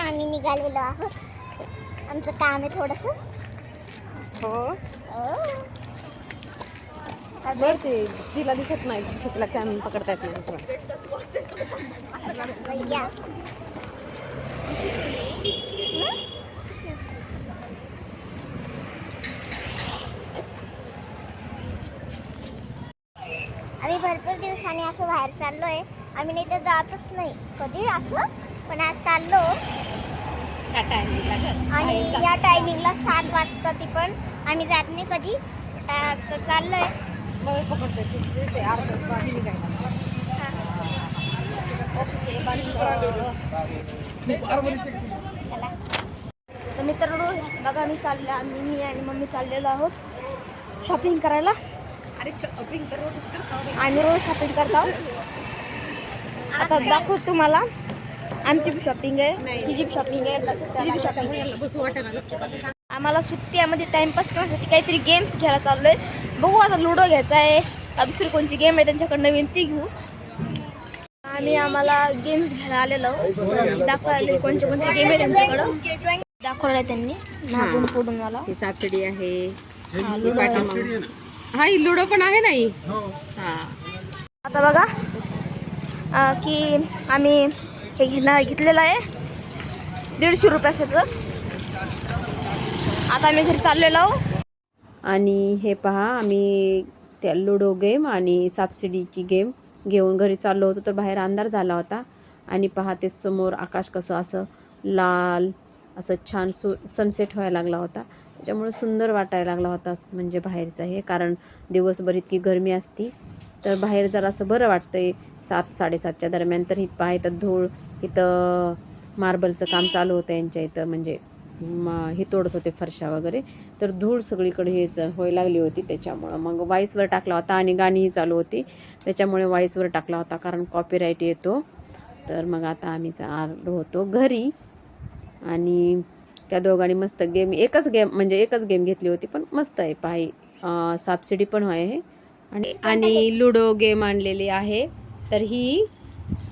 आम्ही निघालेलो आहोत. आमचं काम आहे थोडस. हो? बरं ते तिला दिसत नाही तिला कॅन पकडता येत नाही तुला. या. आम्ही भरपूर दिवसांनी असं बाहेर चाललोय. आम्ही नाही तर जातच नाही. कधी असं? पण आज चाललो. आणि या टायमिंगला सात वाजता ती पण आम्ही जात नाही कधी? आता तर चाललोय. मग पकडता. ते अर्धा. चला. तर मित्रांनो बघा मी चालले आम्ही मी आणि मम्मी चाललेलो आहोत. शॉपिंग करायला. अरे शॉपिंग तर रोजच करतो. आम्ही रोज शॉपिंग करतो. आता दाखवतो तुम्हाला. आमची शॉपिंग आहे. बी शॉपिंग आहे शॉपिंग आहे. आम्हाला सुट्ट्यामध्ये टाइमपास करण्यासाठी काहीतरी गेम्स घ्यायला चाललोय. बघू आता लुडो घ्यायचा आहे का दुसरी कोणची गेम आहे त्यांच्याकडे नवीन ती घेऊ. आम्ही आम्हाला गेम्स घ्यायला आलेलो दाखवायला कोणचे कोणचे गेम आहे त्यांच्याकडं. दाखवलं त्यांनी. मागून पुढून मला ही सबसिडी आहे. ही. हा ही लुडो पण आहे नाही हा? आता बघा. की आम्ही हे घेणार घेतलेलं आहे. दीडशे रुपयाचं आता आम्ही घरी चाललेलो आहो. आणि हे पहा आम्ही त्या लुडो गेम आणि सापसिडीची गेम घेऊन घरी चाललो होतो तर बाहेर अंधार झाला होता. आणि पहा ते समोर आकाश कसं असं लाल असं छान सु सनसेट व्हायला लागला होता. त्याच्यामुळे सुंदर वाटायला लागला होता म्हणजे बाहेरचं हे कारण दिवसभर इतकी गरमी असती. तर बाहेर जरा असं बरं वाटतंय. सात साडेसातच्या दरम्यान तर इथं पहा इथं धूळ. इथं मार्बलचं काम चालू होतं यांच्या इथं म्हणजे म- हे तोडत होते फरशा वगैरे. तर धूळ सगळीकडे हेच होय लागली होती त्याच्यामुळं. मग वाईसवर टाकला होता आणि गाणीही चालू होती. त्याच्यामुळे वाईसवर टाकला होता कारण कॉपीराईट येतो. तर मग आता आम्ही आलो होतो घरी. आणि त्या दोघांनी मस्त गेम एकच गेम म्हणजे एकच गेम घेतली होती पण मस्त आहे. पाय सबसिडी पण आहे. आणि आणि लुडो गेम आणलेली आहे. तर ही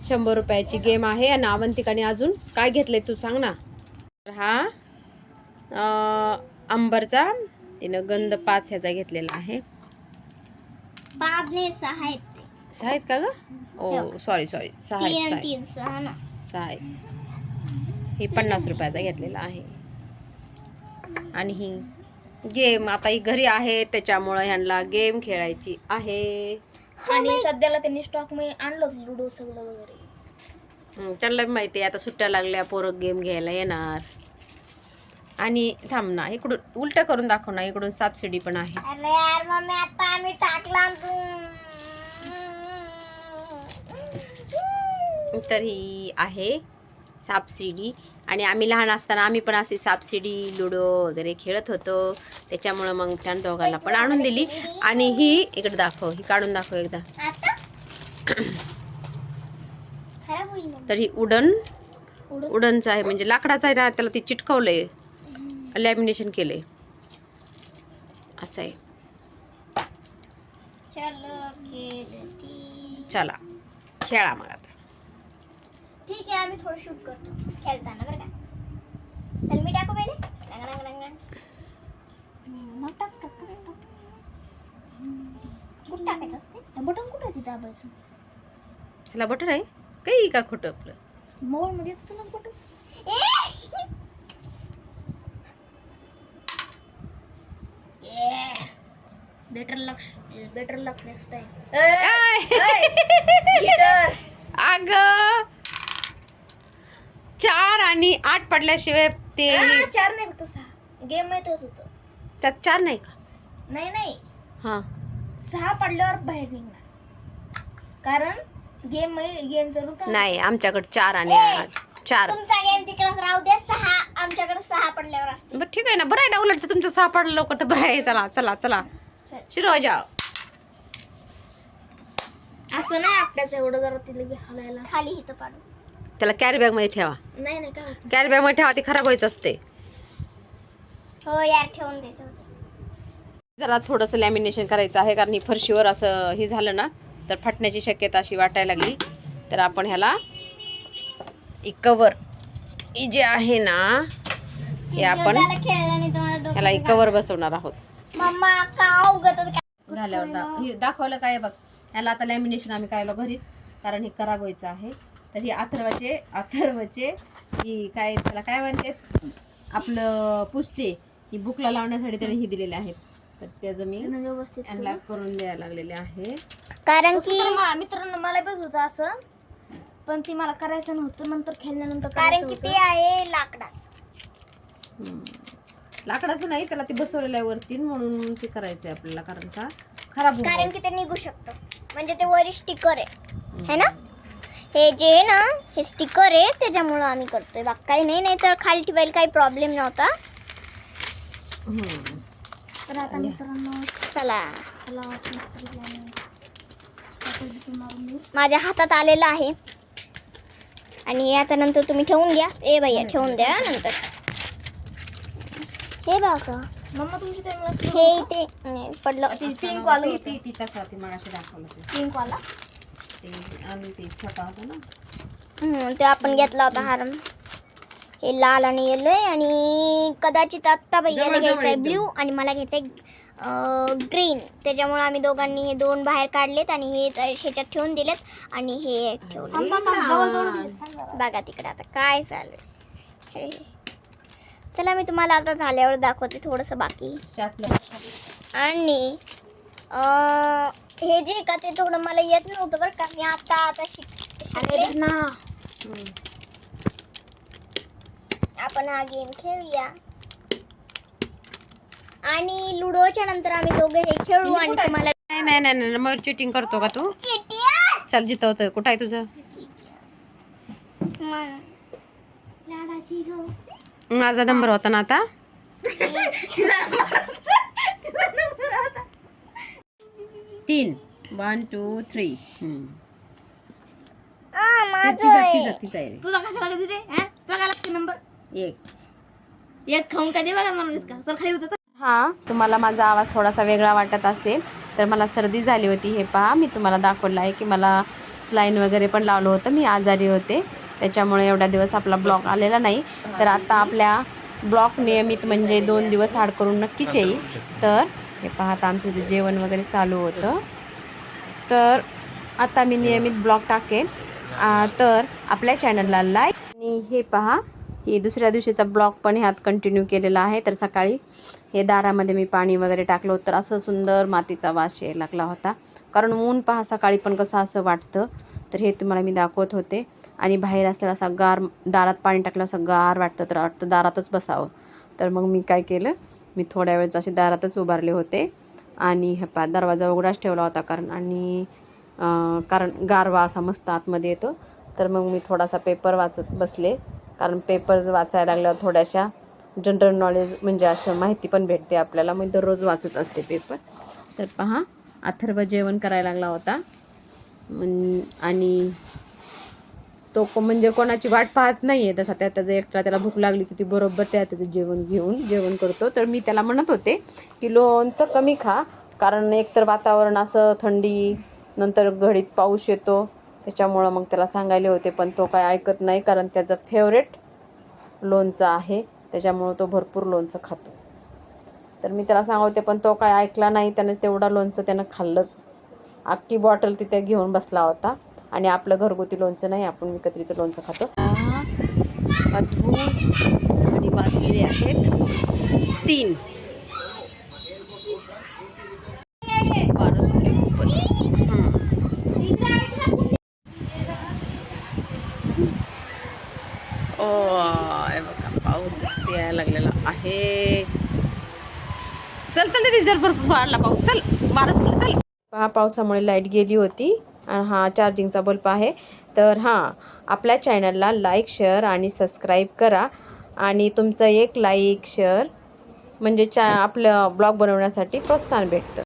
शंभर रुपयाची गेम आहे. आणि अवंतिकाने अजून काय घेतलंय तू सांग ना. तर हा अंबरचा तिनं गंध पाच ह्याचा घेतलेला आहे. सहा आहेत का ग? ओ सॉरी सॉरी सहा आहेत, सहा आहेत. ही पन्नास रुपयाचा घेतलेला आहे. आणि ही गेम. आता ही घरी आहे त्याच्यामुळं ह्यांना गेम खेळायची आहे. आणि सध्याला त्यांनी स्टॉकमध्ये आणलं लुडो सगळं वगैरे. हं, त्यांना बी माहिती आहे आता सुट्ट्या लागल्या पोरं गेम घ्यायला येणार. आणि थांब ना इकडून उलट करून दाखव ना इकडून सबसिडी पण आहे. अरे यार मम्मी आता आम्ही टाकला. तर ही आहे सापसिडी आणि आम्ही लहान असताना आम्ही पण अशी सापसिडी लुडो वगैरे खेळत होतो. त्याच्यामुळं मग त्या दोघांना पण आणून दिली. आणि ही इकडे दाखव ही काढून दाखव एकदा. तर ही उडन उडून. उडनचं आहे. म्हणजे लाकडाचं आहे ना त्याला ते चिटकवलंय. लॅमिनेशन केलंय. असं आहे. चलो खेळती. चला खेळा मग आता. ठीक आहे आम्ही थोडं शूट करतो. खेळताना बरं का? चल मी टाकू पहिले? रंग, रंग, रंग, रंग. हम्म, मग टाक टाक टाक, टाक. कुठं टाकायचं असते? बटन कुठं आहे तिथं दाबायचं ह्याला बटन आहे? काही का खोटं आपलं? मोबाईल मध्ये असतं ना button. Better luck better luck next time अग! चार आणि आठ पडल्याशिवाय ते चार नाही फक्त सहा. गेम माहितच होतं. त्यात चार नाही का? नाही नाही. हा. सहा पडल्यावर बाहेर निघणार. कारण गेम गेम चालू नाही आमच्याकडे चार आणि! आठ. चार. तुमचा गेम तिकडेच राहू दे सहा. आमच्याकडे सहा पडल्यावर असते. बरं ठीक आहे ना. बरं आहे ना उलट. तुमचं सापडलं लवकर तर बरं आहे. चला चला चला. चल. शिरो जाओ. असं नाही आपल्याच एवढं जरा तिला घालायला खाली इथं पाडू. त्याला कॅरी बॅगमध्ये ठेवा. नाही नाही काय होत कॅरी बॅगमध्ये ठेवा ती खराब होत असते. हो यार ठेवून जरा थोडंसं लॅमिनेशन करायचं आहे कारण ही फरशीवर असं हे झालं ना तर फाटण्याची शक्यता अशी वाटायला लागली. तर आपण ह्याला एक कवर ही जे आहे ना हे आपण खेळल्याने तुम्हाला याला एक कवर बसवणार आहोत. झाल्यावर हे दाखवलं काय बघ. याला आता लॅमिनेशन आम्ही काढलं घरीच कारण हे खराब व्हायचं आहे. तर ही अथर्वाचे अथर्वचे ही काय त्याला काय म्हणते आपलं पुसते ही बुकला लावण्यासाठी त्याला ही दिलेले आहेत. तर त्याचं मी व्यवस्थित यांना करून द्यायला लागलेले आहे. कारण की मित्रांनो मला बस होतं असं पण ती मला करायचं नव्हतं नंतर खेळल्यानंतर कारण की ते आहे लाकडाच. हम्म. लाकडाचं नाही त्याला ते बसवलेलं आहे वरती म्हणून ते करायचं आहे आपल्याला कारण का? खराब कारण की ते निघू शकतं. म्हणजे ते वरी स्टिकर आहे. है ना? हे जे आहे ना हे स्टिकर आहे त्याच्यामुळं आम्ही करतोय. बाकी काही नाही नाही तर खाली ठेवायला काही प्रॉब्लेम नव्हता. जाईल. हम्म. तर आता मित्रांनो चला. माझ्या हातात आलेलं आहे. आणि आता नंतर तुम्ही ठेवून घ्या. ए भैया ठेवून द्या नंतर. हे बघा. मम्मा तुमची टाइम हे इथे पडलं. पिंक वाला? ती छोटा होता ना. हम्म, आपण घेतला होता हार हे लाल आणि येलो आहे आणि कदाचित आत्ता भैयाला जवळ-जवळ घ्यायचा आहे एकदम. ब्ल्यू आणि मला घ्यायचं आहे ग्रीन त्याच्यामुळे आम्ही दोघांनी हे दोन बाहेर काढलेत आणि हे तर ह्याच्यात ठेवून दिलेत आणि हे एक ठेवले बघा तिकडे आता काय चालू आहे. हे. चला मी तुम्हाला आता झाल्यावर दाखवते थोडंसं बाकी. आणि अं, हे जे का ते थोडं मला येत नव्हतं बरं का. मी आता आता शिक शिकले. आपण हा गेम खेळूया. आणि लुडोच्या नंतर आम्ही दोघे हे खेळू आणि तुम्हाला नाही नाही नाही नाही मग चिटिंग करतो का तू? चल जिथं होतं कुठं आहे तुझं? लाडाची गो माझा नंबर होता ना आता? तीन. वन टू थ्री तिचा तिचा तिचा आहे. रे. तुला कशाला लागत ते? तुला काय लागते नंबर एक. एक खाऊन काय दे बघा म्हणून का सर खाली होतं हा तुम्हाला माझा आवाज थोडासा वेगळा वाटत असेल तर मला सर्दी झाली होती हे पहा मी तुम्हाला दाखवलं आहे की मला स्लाईन वगैरे पण लावलं होतं मी आजारी होते. त्याच्यामुळे एवढ्या दिवस आपला ब्लॉग आलेला नाही. तर आता आपल्या ब्लॉग नियमित म्हणजे दोन दिवस आड करून नक्कीच येईल. तर हे पाहता आमचं इथे जेवण वगैरे चालू होतं. तर आता मी नियमित ब्लॉग टाकेन. तर आपल्या चॅनलला लाईक आणि हे पहा हे दुसऱ्या दिवशीचा ब्लॉग पण ह्यात कंटिन्यू केलेला आहे. तर सकाळी हे दारामध्ये मी पाणी वगैरे टाकलं तर असं सुंदर मातीचा वास यायला लागला होता. कारण ऊन पहा सकाळी पण कसं असं वाटतं. तर हे तुम्हाला मी दाखवत होते. आणि बाहेर असलेला असा गार दारात पाणी टाकलं असं गार वाटतं. तर वाटतं दारातच बसावं. तर मग मी काय केलं? मी थोड्या वेळेस असे दारातच उभारले होते. आणि हे पा दरवाजा उघडाच ठेवला होता कारण आणि कारण गारवा असा मस्त आतमध्ये येतो. तर मग मी थोडासा पेपर वाचत बसले. कारण पेपर वाचायला लागल्यावर थोड्याशा जनरल नॉलेज म्हणजे असं माहिती पण भेटते आपल्याला. मी दररोज वाचत असते पेपर. तर पहा अथर्व जेवण करायला लागला होता. आणि तो म्हणजे कोणाची वाट पाहत नाही आहे तसा त्या त्याचं एकटा त्याला भूक लागली की ती बरोबर त्या त्याचं जेवण घेऊन जेवण करतो. तर मी त्याला म्हणत होते की लोणचं कमी खा कारण एकतर वातावरण असं थंडी नंतर घडीत पाऊस येतो. त्याच्यामुळं मग त्याला सांगायले होते पण तो काय ऐकत नाही कारण त्याचं फेवरेट लोणचं आहे. त्याच्यामुळं तो भरपूर लोणचं खातो. तर मी त्याला सांगवते पण तो काय ऐकला नाही त्याने तेवढा लोणचं त्यानं खाल्लंच. अख्खी बॉटल तिथे घेऊन बसला होता. आणि आपलं घरगुती लोणचं नाही आपण विकत्रीचं लोणचं खातो. आणि वाजलेले आहेत तीन. पाऊस यायला लागलेला आहे. चल चल तिथे जर भरपूर वाढला पाऊस चल बारा चल. पहा पावसामुळे लाइट गेली होती. हा चार्जिंगचा बल्ब आहे. तर हां आपल्या चॅनलला लाईक शेअर आणि सबस्क्राईब करा. आणि तुमचं एक लाईक शेअर म्हणजे चा आपलं ब्लॉग बनवण्यासाठी प्रोत्साहन भेटतं.